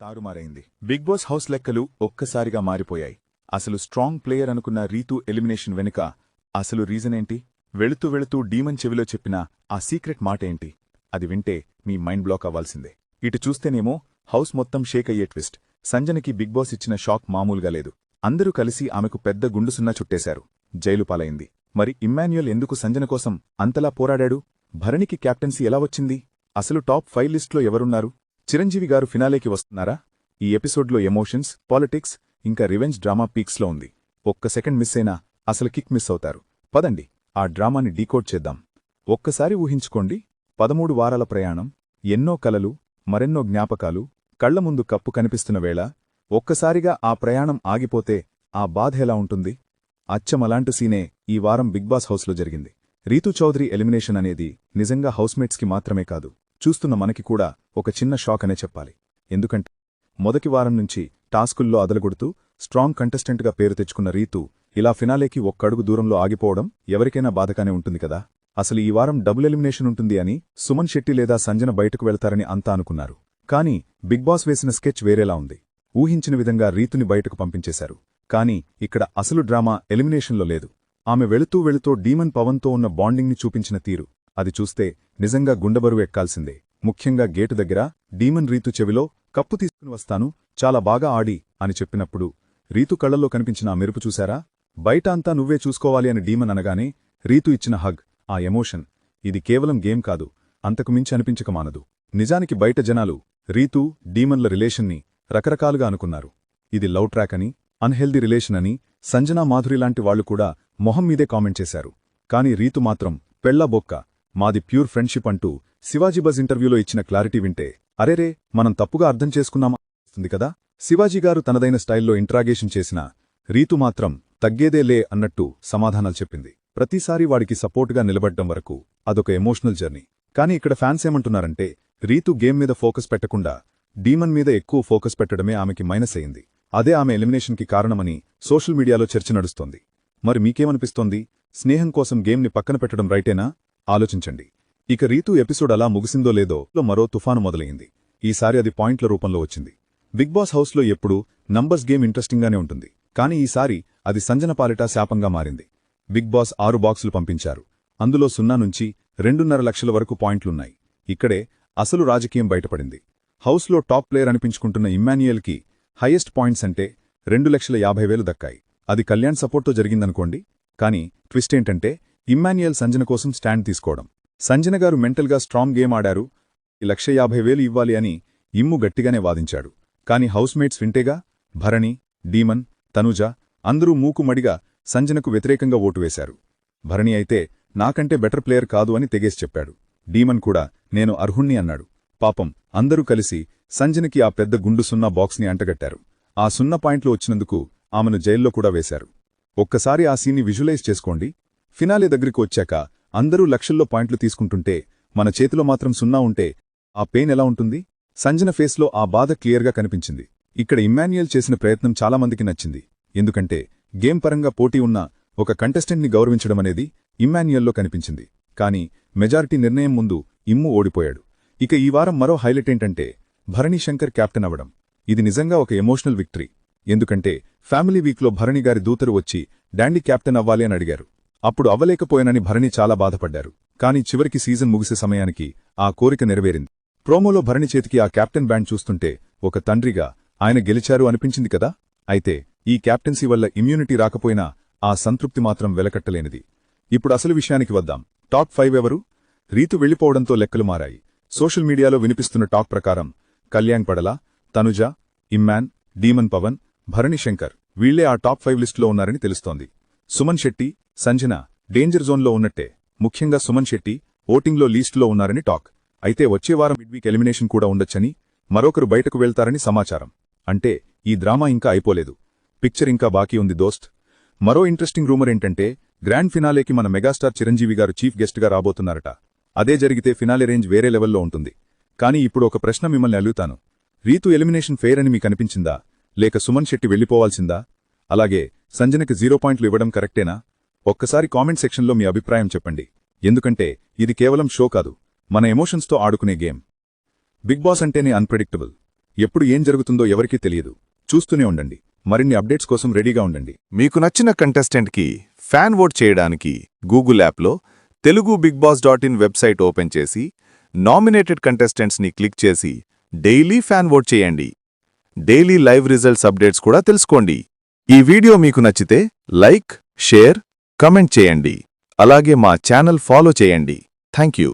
తారుమారైంది. Big boss house లెక్కలు ఒక్కసారిగా మారిపోయాయి. అసలు స్ట్రాంగ్ ప్లేయర్ అనుకున్న రీతు ఎలిమినేషన్ వెనుక అసలు రీజనేంటి వెళుతూ వెళుతూ డీమన్ చెవిలో చెప్పిన ఆ సీక్రెట్ మాటేంటి అది వింటే మీ మైండ్ బ్లాక్ అవ్వాల్సిందే. ఇటు చూస్తేనేమో హౌస్ మొత్తం షేక్ అయ్యే ట్విస్ట్. సంజనకి బిగ్ బాస్ ఇచ్చిన షాక్ మామూలుగా లేదు. అందరూ కలిసి ఆమెకు పెద్ద గుండుసున్నా చుట్టేశారు. జైలు పాలైంది. మరి ఇమ్మాన్యుయల్ ఎందుకు సంజన కోసం అంతలా పోరాడాడు? భరణికి కెప్టెన్సీ ఎలా వచ్చింది? అసలు టాప్ ఫైవ్ లిస్ట్లో ఎవరున్నారు? చిరంజీవి గారు ఫినాలేకి వస్తున్నారా? ఈ ఎపిసోడ్లో ఎమోషన్స్ పాలిటిక్స్ ఇంకా రివెంజ్ డ్రామా పీక్స్లో ఉంది. ఒక్క సెకండ్ మిస్ అయినా అసలు కిక్ మిస్ అవుతారు. పదండి ఆ డ్రామాని డీకోడ్ చేద్దాం. ఒక్కసారి ఊహించుకోండి పదమూడు వారాల ప్రయాణం ఎన్నో కలలు మరెన్నో జ్ఞాపకాలు కళ్ళ ముందు కప్పు కనిపిస్తున్న వేళ ఒక్కసారిగా ఆ ప్రయాణం ఆగిపోతే ఆ బాధ ఎలా ఉంటుంది? అచ్చమలాంటి సీనే ఈ వారం బిగ్ బాస్ హౌస్లో జరిగింది. రీతు చౌదరి ఎలిమినేషన్ అనేది నిజంగా హౌస్మేట్స్కి మాత్రమే కాదు చూస్తున్న మనకి కూడా ఒక చిన్న షాక్ అనే చెప్పాలి. ఎందుకంటే మొదటి వారం నుంచి టాస్కుల్లో అదలగొడుతూ స్ట్రాంగ్ కంటెస్టెంట్గా పేరు తెచ్చుకున్న రీతు ఇలా ఫినాలేకి ఒక్కడుగు దూరంలో ఆగిపోవడం ఎవరికైనా బాధగానే ఉంటుంది కదా? అసలు ఈ వారం డబుల్ ఎలిమినేషన్ ఉంటుంది అని సుమన్ శెట్టి లేదా సంజన బయటకు వెళ్తారని అంతా అనుకున్నారు. కానీ బిగ్ బాస్ వేసిన స్కెచ్ వేరేలా ఉంది. ఊహించిన విధంగా రీతుని బయటకు పంపించేశారు. కానీ ఇక్కడ అసలు డ్రామా ఎలిమినేషన్లో లేదు. ఆమె వెళుతూ వెళుతూ డీమన్ పవన్తో ఉన్న బాండింగ్ని చూపించిన తీరు. అది చూస్తే నిజంగా గుండెబరువు ఎక్కాల్సిందే. ముఖ్యంగా గేటు దగ్గర డీమన్ రీతు చెవిలో కప్పు తీసుకుని వస్తాను చాలా బాగా ఆడి అని చెప్పినప్పుడు రీతు కళ్ళలో కనిపించిన ఆ మెరుపు చూశారా? బయట అంతా నువ్వే చూసుకోవాలి అని డీమన్ అనగానే రీతు ఇచ్చిన హగ్ ఆ ఎమోషన్ ఇది కేవలం గేమ్ కాదు అంతకు మించి అనిపించక మానదు. నిజానికి బయట జనాలు రీతు డీమన్ల రిలేషన్ని రకరకాలుగా అనుకున్నారు. ఇది లవ్ ట్రాక్ అని అన్హెల్దీ రిలేషన్ అని సంజనా మాధురి లాంటి వాళ్ళు కూడా మొహం మీదే కామెంట్ చేశారు. కాని రీతు మాత్రం పెళ్ళా బొక్క మాది ప్యూర్ ఫ్రెండ్షిప్ అంటూ శివాజీ బజ్ ఇంటర్వ్యూలో ఇచ్చిన క్లారిటీ వింటే అరేరే మనం తప్పుగా అర్థం చేసుకున్నామా? వస్తుంది కదా? శివాజీ గారు తనదైన స్టైల్లో ఇంట్రాగేషన్ చేసిన రీతు మాత్రం తగ్గేదే లే అన్నట్టు సమాధానాలు చెప్పింది. ప్రతిసారి వాడికి సపోర్టుగా నిలబడ్డం వరకు అదొక ఎమోషనల్ జర్నీ. కానీ ఇక్కడ ఫ్యాన్స్ ఏమంటున్నారంటే రీతు గేమ్ మీద ఫోకస్ పెట్టకుండా డీమన్ మీద ఎక్కువ ఫోకస్ పెట్టడమే ఆమెకి మైనస్ అయింది. అదే ఆమె ఎలిమినేషన్కి కారణమని సోషల్ మీడియాలో చర్చ నడుస్తోంది. మరి మీకేమనిపిస్తోంది? స్నేహం కోసం గేమ్ని పక్కన పెట్టడం రైటేనా? ఆలోచించండి. ఇక రీతు ఎపిసోడ్ అలా ముగిసిందో లేదో మరో తుఫాను మొదలైంది ఈసారి అది పాయింట్ల రూపంలో వచ్చింది. బిగ్ బాస్ హౌస్లో ఎప్పుడూ నంబర్స్ గేమ్ ఇంట్రెస్టింగ్గానే ఉంటుంది. కానీ ఈసారి అది సంజన పాలిట శాపంగా మారింది. బిగ్ బాస్ ఆరు బాక్సులు పంపించారు. అందులో సున్నా నుంచి రెండున్నర లక్షల వరకు పాయింట్లున్నాయి. ఇక్కడే అసలు రాజకీయం బయటపడింది. హౌస్లో టాప్ ప్లేయర్ అనిపించుకుంటున్న ఇమ్మాన్యుయల్కి హైయెస్ట్ పాయింట్స్ అంటే రెండు లక్షల యాభై వేలు దక్కాయి. అది కళ్యాణ్ సపోర్ట్తో జరిగిందనుకోండి. కానీ ట్విస్ట్ ఏంటంటే ఇమ్మాన్యుయల్ సంజన కోసం స్టాండ్ తీసుకోవడం. సంజన గారు మెంటల్గా స్ట్రాంగ్ గేమ్ ఆడారు. లక్ష యాభై వేలు ఇవ్వాలి అని ఇమ్ము గట్టిగానే వాదించాడు. కాని హౌస్మేట్స్ వింటేగా భరణి డీమన్ తనుజ అందరూ మూకుమడిగా సంజనకు వ్యతిరేకంగా ఓటు వేశారు. భరణి అయితే నాకంటే బెటర్ ప్లేయర్ కాదు అని తెగేసి చెప్పాడు. డీమన్ కూడా నేను అర్హుణ్ణి అన్నాడు. పాపం అందరూ కలిసి సంజనకి ఆ పెద్ద గుండు సున్నా బాక్స్ని అంటగట్టారు. ఆ సున్నా పాయింట్లు వచ్చినందుకు ఆమెను జైల్లో కూడా వేశారు. ఒక్కసారి ఆ సీన్ని విజువలైజ్ చేసుకోండి. ఫినాలే దగ్గరికి వచ్చాక అందరూ లక్షల్లో పాయింట్లు తీసుకుంటుంటే మన చేతిలో మాత్రం సున్నా ఉంటే ఆ పెయిన్ ఎలా ఉంటుంది? సంజన ఫేస్లో ఆ బాధ క్లియర్గా కనిపించింది. ఇక్కడ ఇమ్మాన్యుయల్ చేసిన ప్రయత్నం చాలామందికి నచ్చింది. ఎందుకంటే గేమ్ పరంగా పోటీ ఉన్న ఒక కంటెస్టెంట్ని గౌరవించడమనేది ఇమ్మాన్యుయల్లో కనిపించింది. కానీ మెజారిటీ నిర్ణయం ముందు ఇమ్ము ఓడిపోయాడు. ఇక ఈ వారం మరో హైలైట్ ఏంటంటే భరణి శంకర్ కెప్టెన్ ఇది నిజంగా ఒక ఎమోషనల్ విక్టరీ. ఎందుకంటే ఫ్యామిలీ వీక్లో భరణి గారి దూతరు వచ్చి డాండీ క్యాప్టెన్ అవ్వాలి అని అడిగారు. అప్పుడు అవ్వలేకపోయానని భరణి చాలా బాధపడ్డారు. కానీ చివరికి సీజన్ ముగిసే సమయానికి ఆ కోరిక నెరవేరింది. ప్రోమోలో భరణి చేతికి ఆ కెప్టెన్ బ్యాండ్ చూస్తుంటే ఒక తండ్రిగా ఆయన గెలిచారు అనిపించింది కదా? అయితే ఈ క్యాప్టెన్సీ వల్ల ఇమ్యూనిటీ రాకపోయినా ఆ సంతృప్తి మాత్రం వెలకట్టలేనిది. ఇప్పుడు అసలు విషయానికి వద్దాం. టాప్ ఫైవ్ ఎవరు? రీతు వెళ్ళిపోవడంతో లెక్కలు మారాయి. సోషల్ మీడియాలో వినిపిస్తున్న టాక్ ప్రకారం కళ్యాణ్ పడల తనుజ ఇమ్మాన్ డీమన్ పవన్ భరణి శంకర్ వీళ్ళే ఆ టాప్ ఫైవ్ లిస్టులో ఉన్నారని తెలుస్తోంది. సుమన్ శెట్టి సంజన డేంజర్ జోన్లో ఉన్నట్టే. ముఖ్యంగా సుమన్ శెట్టి ఓటింగ్లో లీస్టులో ఉన్నారని టాక్. అయితే వచ్చే వారం మిడ్వీక్ ఎలిమినేషన్ కూడా ఉండొచ్చని మరొకరు బయటకు వెళ్తారని సమాచారం. అంటే ఈ డ్రామా ఇంకా అయిపోలేదు. పిక్చర్ ఇంకా బాకీ ఉంది దోస్త్. మరో ఇంట్రెస్టింగ్ రూమర్ ఏంటంటే గ్రాండ్ ఫినాలేకి మన మెగాస్టార్ చిరంజీవి గారు చీఫ్ గెస్ట్గా రాబోతున్నారట. అదే జరిగితే ఫినాలే రేంజ్ వేరే లెవెల్లో ఉంటుంది. కానీ ఇప్పుడు ఒక ప్రశ్న మిమ్మల్ని అలుగుతాను రీతు ఎలిమినేషన్ ఫెయిర్ అని మీకు అనిపించిందా? లేక సుమన్ శెట్టి వెళ్ళిపోవాల్సిందా? అలాగే సంజనకి జీరో పాయింట్లు ఇవ్వడం కరెక్టేనా? ఒక్కసారి కామెంట్ సెక్షన్లో మీ అభిప్రాయం చెప్పండి. ఎందుకంటే ఇది కేవలం షో కాదు మన ఎమోషన్స్తో ఆడుకునే గేమ్. బిగ్ బాస్ అంటేనే అన్ప్రెడిక్టబుల్ ఎప్పుడు ఏం జరుగుతుందో ఎవరికీ తెలియదు. చూస్తూనే ఉండండి. మరిన్ని అప్డేట్స్ కోసం రెడీగా ఉండండి. మీకు నచ్చిన కంటెస్టెంట్కి ఫ్యాన్ ఓట్ చేయడానికి గూగుల్ యాప్లో Telugu big boss dot in website open చేసి నామినేటెడ్ కంటెస్టెంట్స్ని క్లిక్ చేసి డైలీ ఫ్యాన్ ఓట్ చేయండి. డైలీ లైవ్ రిజల్ట్స్ అప్డేట్స్ కూడా తెలుసుకోండి. ఈ వీడియో మీకు నచ్చితే లైక్ షేర్ కమెంట్ చేయండి. అలాగే మా ఛానల్ ఫాలో చేయండి. Thank you